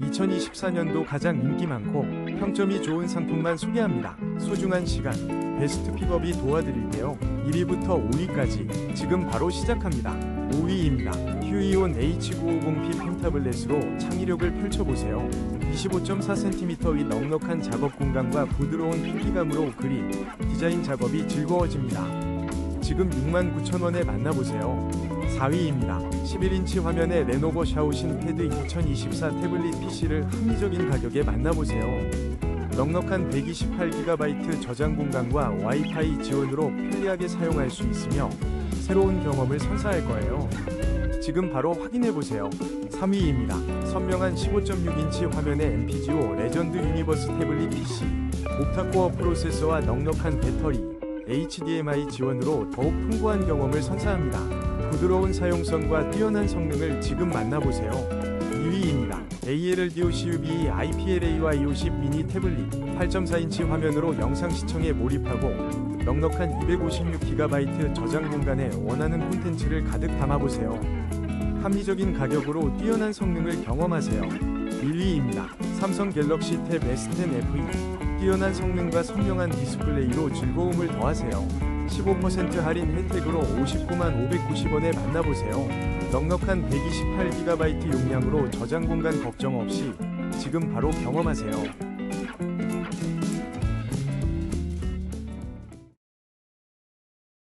2024년도 가장 인기 많고 평점이 좋은 상품만 소개합니다. 소중한 시간, 베스트 픽업이 도와드릴게요. 1위부터 5위까지 지금 바로 시작합니다. 5위입니다. 휴이온 H950P 펜 타블렛으로 창의력을 펼쳐보세요. 25.4cm의 넉넉한 작업 공간과 부드러운 핏기감으로 그림, 디자인 작업이 즐거워집니다. 지금 69,000원에 만나보세요. 4위입니다. 11인치 화면의 레노버 샤오신 패드 2024 태블릿 PC를 합리적인 가격에 만나보세요. 넉넉한 128GB 저장 공간과 와이파이 지원으로 편리하게 사용할 수 있으며 새로운 경험을 선사할 거예요. 지금 바로 확인해 보세요. 3위입니다. 선명한 15.6인치 화면의 MPGO 레전드 유니버스 태블릿 PC, 옥타코어 프로세서와 넉넉한 배터리, HDMI 지원으로 더욱 풍부한 경험을 선사합니다. 부드러운 사용성과 뛰어난 성능을 지금 만나보세요. 2위입니다. ALDO CUBE IPLAY 50 미니 태블릿 8.4인치 화면으로 영상 시청에 몰입하고 넉넉한 256GB 저장 공간에 원하는 콘텐츠를 가득 담아보세요. 합리적인 가격으로 뛰어난 성능을 경험하세요. 1위입니다. 삼성 갤럭시 탭 S10 FE 뛰어난 성능과 선명한 디스플레이로 즐거움을 더하세요. 15% 할인 혜택으로 59만 590원에 만나보세요. 넉넉한 128GB 용량으로 저장 공간 걱정 없이 지금 바로 경험하세요.